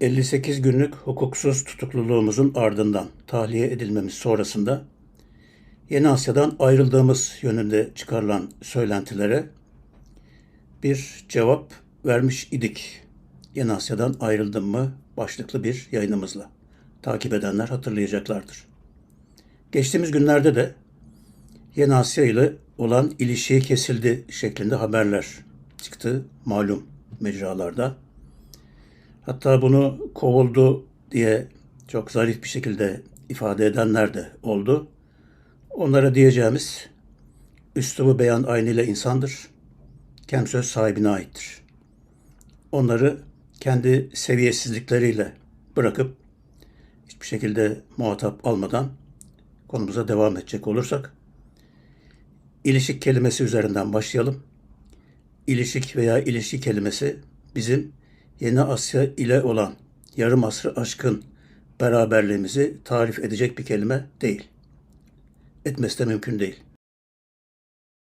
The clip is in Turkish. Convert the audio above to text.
58 günlük hukuksuz tutukluluğumuzun ardından tahliye edilmemiz sonrasında Yeni Asya'dan ayrıldığımız yönünde çıkarılan söylentilere bir cevap vermiş idik. Yeni Asya'dan ayrıldım mı başlıklı bir yayınımızla. Takip edenler hatırlayacaklardır. Geçtiğimiz günlerde de Yeni Asya ile olan ilişiği kesildi şeklinde haberler çıktı malum mecralarda. Hatta bunu kovuldu diye çok zarif bir şekilde ifade edenler de oldu. Onlara diyeceğimiz üslubu beyan aynı ile insandır. Kem söz sahibine aittir. Onları kendi seviyesizlikleriyle bırakıp hiçbir şekilde muhatap almadan konumuza devam edecek olursak ilişik kelimesi üzerinden başlayalım. İlişik veya ilişki kelimesi bizim Yeni Asya ile olan yarım asrı aşkın beraberliğimizi tarif edecek bir kelime değil. Etmesi de mümkün değil.